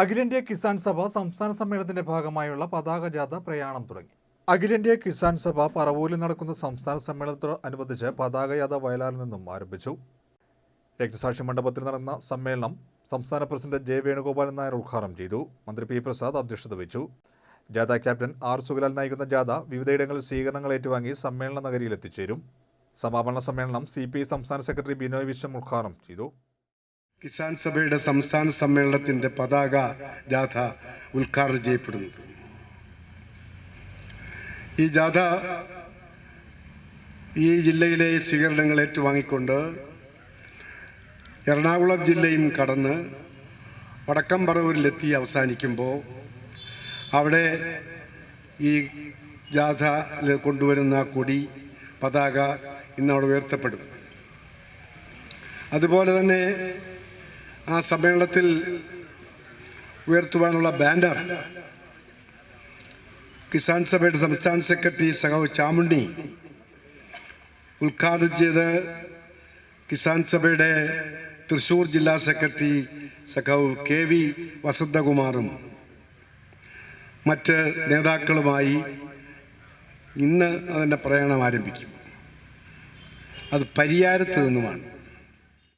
അഖിലേന്ത്യാ കിസാൻ സഭ സംസ്ഥാന സമ്മേളനത്തിന്റെ ഭാഗമായുള്ള പതാക ജാഥ പ്രയാണം തുടങ്ങി. അഖിലേന്ത്യാ കിസാൻ സഭ പറവൂരിൽ നടക്കുന്ന സംസ്ഥാന സമ്മേളനത്തോടനുബന്ധിച്ച് പതാക ജാഥ വയലാറിൽ നിന്നും ആരംഭിച്ചു. രക്തസാക്ഷി മണ്ഡപത്തിൽ നടന്ന സമ്മേളനം സംസ്ഥാന പ്രസിഡന്റ് ജെ വേണുഗോപാലൻ നായർ ഉദ്ഘാടനം ചെയ്തു. മന്ത്രി പി പ്രസാദ് അധ്യക്ഷത വഹിച്ചു. ജാഥ ക്യാപ്റ്റൻ ആർ സുഗലാൽ നയിക്കുന്ന ജാഥ വിവിധയിടങ്ങളിൽ സ്വീകരണങ്ങൾ ഏറ്റുവാങ്ങി സമ്മേളന നഗരിയിൽ എത്തിച്ചേരും. സമാപന സമ്മേളനം സി സംസ്ഥാന സെക്രട്ടറി ബിനോയ് വിശ്വം ഉദ്ഘാടനം ചെയ്തു. കിസാൻ സഭയുടെ സംസ്ഥാന സമ്മേളനത്തിന്റെ പതാക ജാഥ ഉദ്ഘാടനം ചെയ്യപ്പെടുന്നത് ഈ ജാഥ ഈ ജില്ലയിലെ സ്വീകരണങ്ങൾ ഏറ്റുവാങ്ങിക്കൊണ്ട് എറണാകുളം ജില്ലയും കടന്ന് വടക്കം പറവൂരിലെത്തി അവസാനിക്കുമ്പോൾ അവിടെ ഈ ജാഥ കൊണ്ടുവരുന്ന കൊടി പതാക ഇന്നവിടെ ഉയർത്തപ്പെടും. അതുപോലെ തന്നെ ആ സമ്മേളനത്തിൽ ഉയർത്തുവാനുള്ള ബാനർ കിസാൻ സഭയുടെ സംസ്ഥാന സെക്രട്ടറി സഖാവ് ചാമുണ്ടി ഉദ്ഘാടനം ചെയ്ത് കിസാൻ സഭയുടെ തൃശൂർ ജില്ലാ സെക്രട്ടറി സഖാവ് കെ വി വസന്തകുമാറും മറ്റ് നേതാക്കളുമായി ഇന്ന് അതിന്റെ പ്രയാണം ആരംഭിക്കും. അത് പരിയാരത്ത് നിന്നുമാണ്.